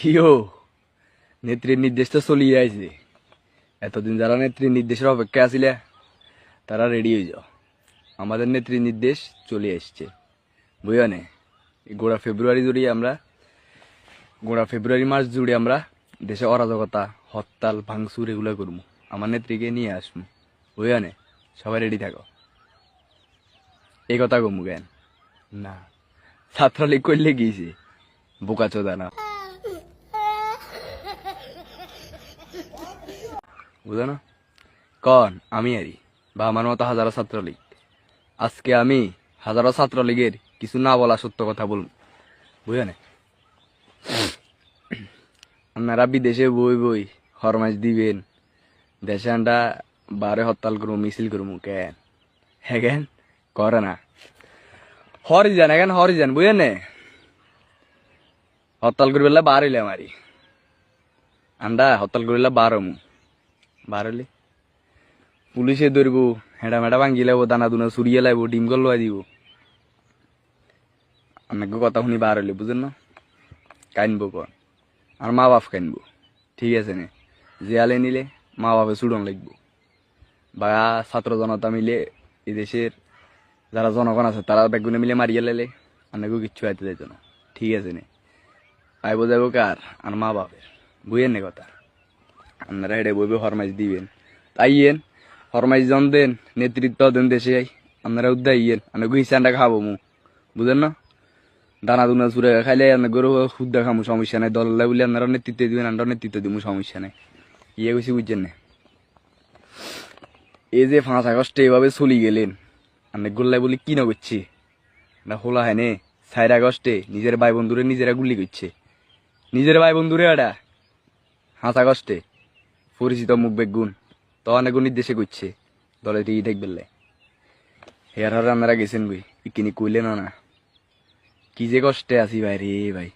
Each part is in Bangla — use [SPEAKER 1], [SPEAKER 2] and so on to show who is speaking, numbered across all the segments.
[SPEAKER 1] কিও? নেত্রীর নির্দেশ তো চলিয়ে আইছে এতদিন যারা নেত্রীর নির্দেশের অপেক্ষা আছিলে, তারা রেডি হয়ে যাও। আমাদের নেত্রীর নির্দেশ চলে এসছে। বুঝো গোড়া ফেব্রুয়ারি জুড়ে আমরা, গোড়া ফেব্রুয়ারি মাস জুড়ে আমরা দেশে অরাজকতা, হরতাল, ভাঙচুর এগুলো করব। আমার নেত্রীকে নিয়ে আসব। বুঝো নে, সবাই রেডি থাকো। এই কথা কমু কেন? না, ছাত্রলীগ করলে গিয়েছে বোকা চোদা না। বুঝো না? কন, আমি আরি বা আমার মতো হাজারো ছাত্রলীগ। আজকে আমি হাজারো ছাত্রলীগের কিছু না বলা সত্য কথা বলুন বুঝো না? আপনারা বিদেশে বই বই হরমাস দিবেন। দেশে আন্ডা বারে হরতাল করব, মিছিল করব, কেন? হ্যাঁ করে না। হরিজান এখন হরিজান বুঝেন নে? হরতাল করি পেলে বার হইলে আমারি। আন্ডা, হরতাল করিলে বার হমু বার হইলে পুলিশে ধরব হেঁড়া মেডা ভাঙ্গি লাইব দানা দুনা চুরিয়ে লাইব ডিম গল লয় দিব। আপনাকে কথা শুনি বার হইলে বুঝেন না? কাইনবো কন আর মা বাপ কাইনবো ঠিক আছে নে? জিয়ালে নিলে, মা বাপে চুড়ন লাগবো। বা ছাত্র জনতা মিলে, এই দেশের যারা জনগণ আছে তারা বেগুনে মিলে মারিয়ে লেলে আপনাকেও কিচ্ছু আইতে যাইতো না? ঠিক আছে নে? আইব যাব কার আর মা বাপের বুঝেন নে কথা? আপনারা হেঁটে বইবে হরমাইজ দিবেন। তাইয়েন হরমাইজ জন দেন, নেতৃত্ব দেন দেশে আপনারা উদ্দা ইয়েন আপনাকে হিসানটা খাব মু, বুঝেন না? দানা দুনা চুরে খাইলে আপনার গরু সুদ্দা খামু, সমস্যা নাই। দল বলে আপনারা নেতৃত্ব দিবেন, আমরা নেতৃত্ব দিব সমস্যা নাই। ইয়ে কইছি, বুঝছেন না? এই যে পাঁচ আগস্টে এভাবে চলি গেলেন আপনি গোল্লাই বলি, কি না করছে? না হোলা হয় নে চার আগস্টে নিজের ভাই বন্ধুরে নিজেরা গুলি করছে। নিজের ভাই বন্ধুরে এটা পাঁচ আগস্টে। পরিচিত মুখ বেগুন। তো অনেক নির্দেশে করছে। দলে ঠেক বেললে হেয়ার হার আপনারা গেছেন বই ইকিনি কইলেন না। কি যে কষ্টে আছি ভাই রে ভাই।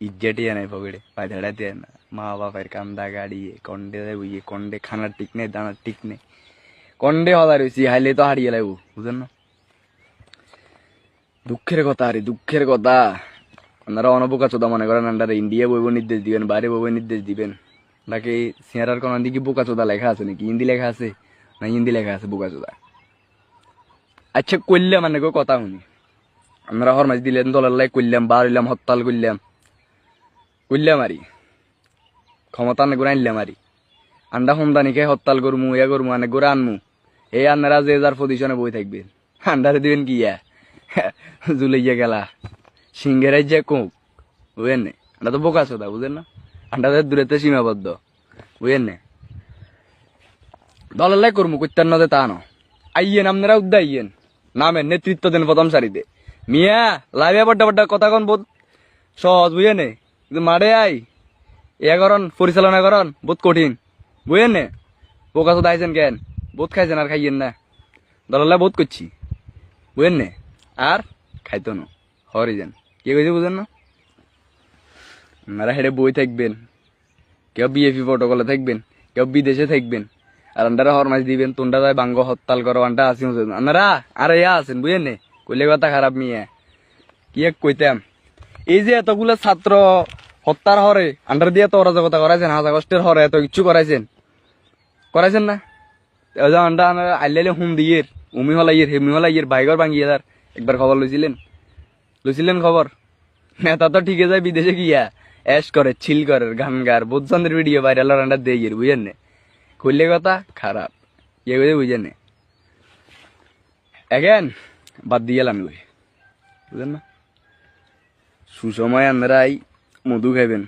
[SPEAKER 1] ইজ্জেটি নাই পকেটে। পাই দাঁড়াতে না। মা বাপের কান্দা গাড়ি, কন্ডে বুঝিয়ে কন্ডে খানার ঠিক নেই, দানার ঠিক নেই। কন্ডে হলা রয়েছি হাইলে তো হারিয়ে লাগবো, বুঝেন না? দুঃখের কথা আরে দুঃখের কথা। আপনারা অনবকা চোদা মনে করেন আন্ডারে ইন্ডিয়া বইব নির্দেশ দিবেন, বাইরে বইব নির্দেশ দিবেন। নাকি সিয়ারার কোন দিকে বোকা চোদা লেখা আছে নাকি? হিন্দি লেখা আছে? না, হিন্দি লেখা আছে বোকা চোদা। আচ্ছা করলাম মানে গো কথা শুনি। আমরা হরমাস দিলেন, দলের লাই করলাম বার হইলাম, হরতাল করলাম করলাম আরি ক্ষমতা আনে করে আনলাম আরি আন্ডা সন্তানি খাই হরতাল করমু, ইয়া করমু, আনে করে আনমু। এই আন্নারা যে যার পজিশনে বই থাকবে। আন্ডারে দিবেন কি ইয়া? জুলাইয়া গেলা। সিংহেরাই যে কোক। বুঝেন নে তো বোকা চোদা, বুঝেন না? আন্ডাদের দূরেতে সীমাবদ্ধ। বুঝেন নে? দলের লাই করমু করতেন নদে তা ন আইয়েন আপনারা উদ্দা আইয়েন। নামের নেতৃত্ব দেন প্রথম সারিতে। মিয়া, লাইভে বড্ডা বড্ডা কথা কন বহুত সহজ বুঝে নে? কিন্তু মারে আই। ইয়া করন, পরিচালনা করন বহুত কঠিন। বুঝেন নে? পোকা তো আইছেন কেন? বহুত খাইছেন আর খাইয়েন না। দলাল্লা বহুত করছি। বুঝেন নে? আর খাইতো না। হরি যান কে কইছে বুঝেন না? আপনারা হেঁটে বই থাকবেন। কেউ বিএপি প্রটোকলে থাকবেন, কেউ বিদেশে থাকবেন। আর আন্ডারা হরমাস দিবেন, তোমরা যায় বাঙ্গ হরতাল করো আন্ডা আসি আপনারা আর ইয়া আছেন, বুঝেন নে? কইলে কথা খারাপ মিয়া। কি এক কইতাম? এই যে এতগুলো ছাত্র হত্যার হরে, আন্ডার দিয়ে তো অরাজকতা করাইছেন, হাজার কষ্টের হরে, এত কিছু করাইছেন। করাইছেন না? আন্ডা আইলে হুম দিয়ে উমি হলা ইয়ের হেমি হলা ইয়ের বাইগর ভাঙিয়ে তার একবার খবর লইছিলেন? লইছিলেন খবর? নেতা তো ঠিকই যায়, বিদেশে গিয়া। অ্যাশ করে ছিল করে, গান গার বুধচন্দ্রের ভিডিও ভাইরাল আন্ডা দিয়ে ইয়ের বুঝেন নে? কইলে কথা, খারাপ। ইয়ে কইলে বুঝেন নে? এগেন, বাদ দিয়ে গেলাম ওই বুঝলেন না? সুসময় আন্দ্রাই মধু খাইবেন,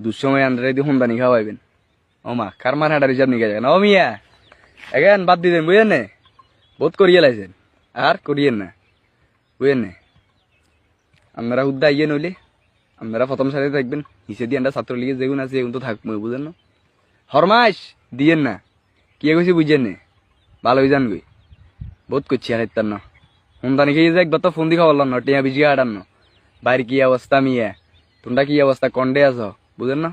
[SPEAKER 1] দুঃসময় আন্দারাই দিয়ে হুন্দানি খাওয়াইবেন। ও মা, কার মার হাঁটার হিসাব নিয়ে যাবেন ও মিয়া! এগেন, বাদ দিয়ে দেন, বুঝেন নে? বহুত করিয়ে লাইছেন। আর করিয়েন না। বুঝেন নে? উদ্দা আইয়ে নইলে আপনারা প্রথম সাথে থাকবেন হিসে দিয়ে ছাত্রলীগের যেগুন আছে এগুন তো থাকব বুঝেন না? হরমাস দিয়েন না। কি কইছি বুঝছেন নে? ভালো হয়ে যান গই বহুত করছি আর ইত্যার না। হুন্দানি খেয়ে যে একবার তো ফোন দি খাওয়ার না, টিয়া বিজি আটান না। বাইরে কি অবস্থা মিয়া? তোমরা কি অবস্থা, কন্ডে আছো? বুঝেন না?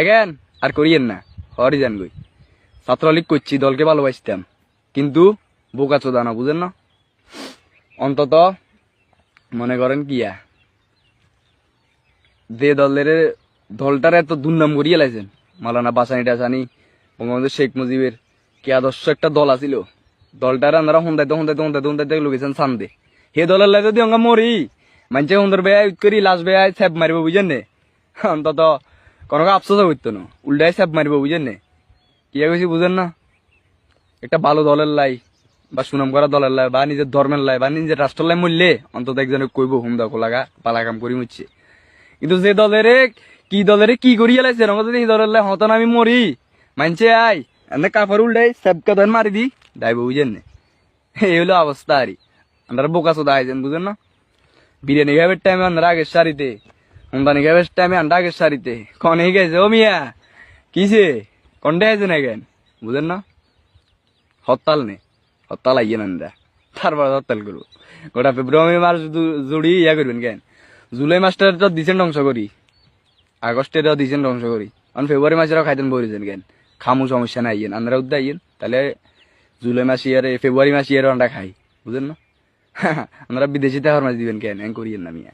[SPEAKER 1] এগেন, আর করিয়েন না। হরি যান গই ছাত্রলীগ করছি, দলকে ভালোবাসতাম। কিন্তু বোকা চোদা না, বুঝেন না? অন্তত মনে করেন কিয়া? যে দলের দলটার এত দুর্নাম করিয়ে লাইছেন। মালানা বাসানি টাসানি, বঙ্গবন্ধু শেখ মুজিবের, কি আদর্শ একটা দল আছিল। দলটার আমরা হুন্দাইতে হুন্দাইতে হুন্দাইতে হুন্দাইতে লোকেছেন সান্দে। হে দলের লাই যদি অঙ্গা মরি মানছে সুন্দর বেয়াই করি, লাশ বেয়াই স্যাপ মারিব বুঝেন নে অন্তত কোনো আফসোস করতো না, উল্টাই স্যাপ মারিব বুঝেন নে কি কইছি বুঝেন না? একটা ভালো দলের লাই, বা সুনাম করা দলের লাই, বা নিজের ধর্মের লাই, বা নিজের রাষ্ট্রের লাই মরলে অন্তত একজনে কইব হুম দেখো লাগা পালা কাম করি মুচ্ছে কিন্তু যে দলের কি দলের কি করিয়া লাইছে রঙ যদি দলের হতন আমি মরি মানছে আই, এনে কাপড় উল্টাই সেবকা ধর মারি দি, দাইব বুঝেন নে? এই হলো অবস্থা আরই আমরা বোকা সোদা আইছেন বুঝেন না? বিরিয়ানি খাবার টাইমে আমরা আগের সারিতে হুমদানি খাবার টাইমে আমরা আগের সারিতে কনে গেছে ও মিয়া। কিসে কন্ডে আছে না কেন বুঝেন না? হরতাল নে, হরতাল আইয়ে আমরা তারপর হরতাল করব গোটা ফেব্রুয়ারি জু- জুড়ি ইয়া করবেন কেন? জুলাই মাসটার তো দিছেন ধ্বংস করি আগস্টের দিছেন ধ্বংস করি কারণ ফেব্রুয়ারি মাসেরও খাইতেন বলেছেন কেন। খামু সমস্যা নাই আইয়েন আমরা উদ্দা আইন তাহলে জুলাই মাস ইয়ারে ফেব্রুয়ারি মাস ইয়ারে আন্দা খাই বুঝলেন না? আমরা বিদেশিতে হর মাছ দিবেন কেন। করিয়েন না মিয়া